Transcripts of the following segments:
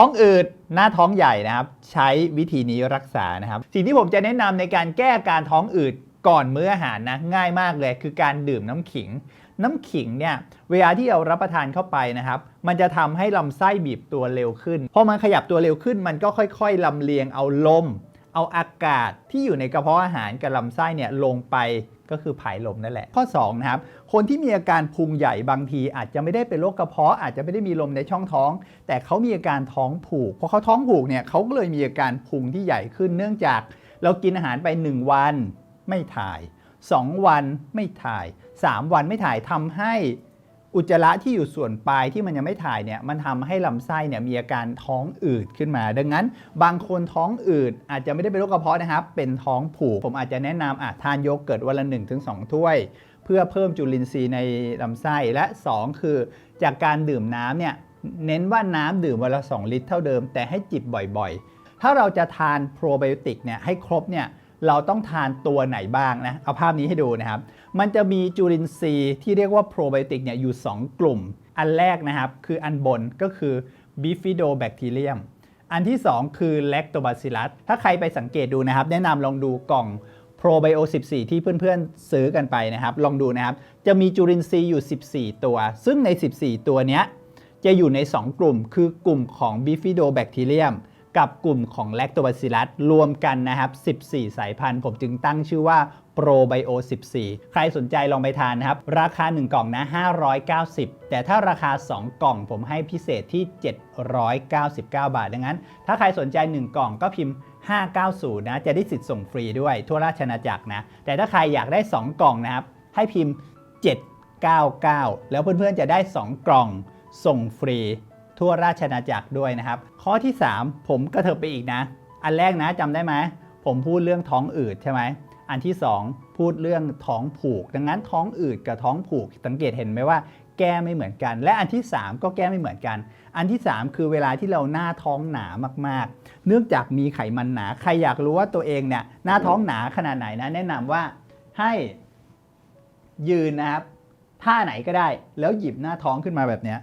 ท้องอืดหน้าท้องใหญ่นะครับ ใช้วิธีนี้รักษานะครับ สิ่งที่ผมจะแนะนำในการแก้อาการท้องอืดก่อนมื้ออาหารนะง่ายมากเลยคือการดื่มน้ำขิง น้ำขิงเนี่ยเวลาที่เรารับประทานเข้าไปนะครับ มันจะทำให้ลำไส้บีบตัวเร็วขึ้นพอมันขยับตัวเร็วขึ้น มันก็ค่อย ๆลำเลียงเอาลม เอาอากาศที่อยู่ในกระเพาะอาหารกับลำไส้เนี่ยลงไปก็คือผายลมนั่นแหละ ข้อ2นะครับคนที่มีอาการพุงใหญ่บางที อาจจะไม่ได้เป็นโรคกระเพาะอาจจะไม่ได้มีลมในช่องท้อง แต่เขามีอาการท้องผูกพอเขาท้องผูกเนี่ยเขาก็เลยมีอาการพุงที่ใหญ่ขึ้น เนื่องจากเรากินอาหารไป 1 วันไม่ถ่าย 2 วันไม่ถ่าย 3 วันไม่ถ่ายทำให้ อุจจาระที่อยู่ส่วนปลายที่มันยังไม่ถ่ายเนี่ยมันทำให้ลำไส้เนี่ยมีอาการท้องอืดขึ้นมา ดังนั้น บางคนท้องอืดอาจจะไม่ได้เป็นโรคกระเพาะนะครับ เป็นท้องผูก ผมอาจจะแนะนำอะทานโยเกิร์ตวันละ 1-2 ถ้วย เพื่อเพิ่มจุลินทรีย์ในลำไส้และ 2 คือ จากการดื่มน้ำเนี่ยเน้นว่าน้ำดื่มวันละ 2 ลิตรเท่าเดิม แต่ให้จิบบ่อยๆ ถ้าเราจะทานโปรไบโอติกเนี่ยให้ครบเนี่ย เราต้องทานตัวไหนบ้างนะ เอาภาพนี้ให้ดูนะครับ มันจะมีจุลินทรีย์ที่เรียกว่าโปรไบโอติกเนี่ยอยู่ 2 กลุ่ม อันแรกนะครับ คืออันบนก็คือ Bifidobacterium อันที่ 2 คือ Lactobacillus ถ้าใครไปสังเกตดูนะครับ แนะนำลองดูกล่อง Probio 14 ที่เพื่อนๆ ซื้อกันไปนะครับ ลองดูนะครับ จะมีจุลินทรีย์อยู่ 14 ตัว ซึ่งใน 14 ตัวเนี้ยจะอยู่ใน 2 กลุ่ม คือกลุ่มของ Bifidobacterium กับกลุ่มของ Lactobacillus รวมกันนะครับ 14 สายพันธุ์ ผมจึงตั้งชื่อว่า Probio 14 ใครสนใจลองไปทานนะครับ ราคา 1 กล่องนะ 590 แต่ถ้าราคา 2 กล่องผมให้พิเศษที่ 799 บาท ดังนั้น ถ้าใครสนใจ 1 กล่องก็พิมพ์ 590 นะ จะได้สิทธิ์ส่งฟรีด้วยทั่วราชอาณาจักรนะ แต่ถ้าใครอยากได้ 2 กล่องนะครับ ให้พิมพ์ 799 แล้วเพื่อนๆจะได้ 2 กล่องส่งฟรี ทั่วราชอาณาจักรด้วยนะครับ ข้อที่ 3 ผมกระเถิบไปอีกนะ อันแรกนะจำได้ไหมผมพูดเรื่องท้องอืดใช่ไหมอันที่ 2 พูดเรื่องท้องผูก ดังนั้นท้องอืดกับท้องผูกสังเกตเห็นไหมว่าแก้ไม่เหมือนกัน และอันที่ 3 ก็แก้ไม่เหมือนกัน อันที่ 3 คือเวลาที่เราหน้าท้องหนามากๆ เนื่องจากมีไขมันหนา ใครอยากรู้ว่าตัวเองเนี่ยหน้าท้องหนาขนาดไหนนะ แนะนำว่าให้ยืนนะครับท่าไหนก็ได้ แล้วหยิบหน้าท้องขึ้นมาแบบเนี้ย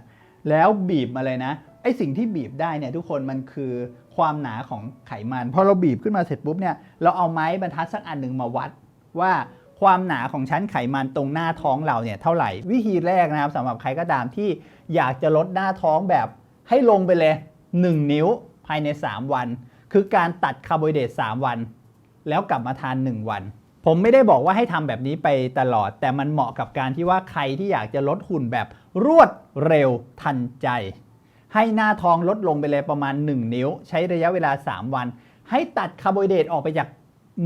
แล้วบีบมาเลยนะไอสิ่งที่บีบได้เนี่ยทุกคนมันคือความหนาของไขมันพอเราบีบขึ้นมาเสร็จปุ๊บเนี่ยเราเอาไม้บรรทัดสักอันหนึ่งมาวัดว่าความหนาของชั้นไขมันตรงหน้าท้องเราเนี่ยเท่าไหร่วิธีแรกนะครับสำหรับใครก็ตามที่อยากจะลดหน้าท้องแบบให้ลงไปเลย 1 นิ้วภายใน 3 วัน คือการตัดคาร์โบไฮเดรต3วัน แล้วกลับมาทาน 1 วัน ผมไม่ได้บอกว่าให้ทำแบบนี้ไปตลอด แต่มันเหมาะกับการที่ว่าใครที่อยากจะลดหุ่นแบบรวดเร็วทันใจ ให้หน้าท้องลดลงไปเลยประมาณ 1 นิ้ว ใช้ระยะเวลา 3 วัน ให้ตัดคาร์โบไฮเดรตออกไปจาก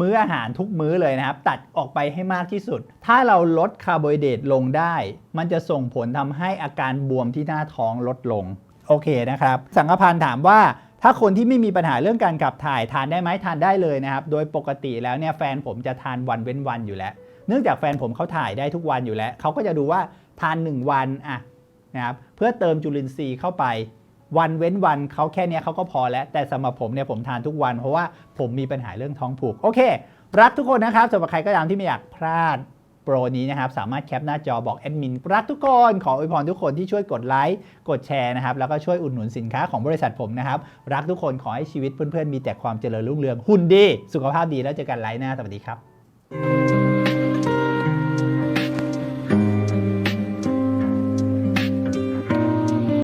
มื้ออาหารทุกมื้อเลยนะครับ ตัดออกไปให้มากที่สุด ถ้าเราลดคาร์โบไฮเดรตลงได้ มันจะส่งผลทำให้อาการบวมที่หน้าท้องลดลง โอเคนะครับ สังฆพันธ์ถามว่า ถ้าคนที่ไม่มีปัญหาเรื่องการขับถ่ายทานได้ไหมทานได้เลยนะครับ โดยปกติแล้วเนี่ยแฟนผมจะทานวันเว้นวันอยู่แล้ว เนื่องจากแฟนผมเขาถ่ายได้ทุกวันอยู่แล้ว เขาก็จะดูว่าทาน 1 วันอะนะครับเพื่อเติมจุลินทรีย์เข้าไป วันเว้นวันเขาแค่นี้เขาก็พอแล้ว แต่สำหรับผมเนี่ยผมทานทุกวัน เพราะว่าผมมีปัญหาเรื่องท้องผูกโอเค รักทุกคนนะครับสำหรับใครก็ตามที่ไม่อยากพลาด ปรนี้นะครับสามารถแคปหน้าจอบอกแอดมินรักทุกคนขออวยพรทุกคนที่ช่วยกดไลค์กดแชร์นะครับแล้วก็ช่วยอุดหนุนสินค้าของบริษัทผมนะครับรักทุกคนขอให้ชีวิตเพื่อนๆมีแต่ความเจริญรุ่งเรืองหุ่นดี สุขภาพดีแล้วเจอกันไลฟ์หน้าสวัสดีครับ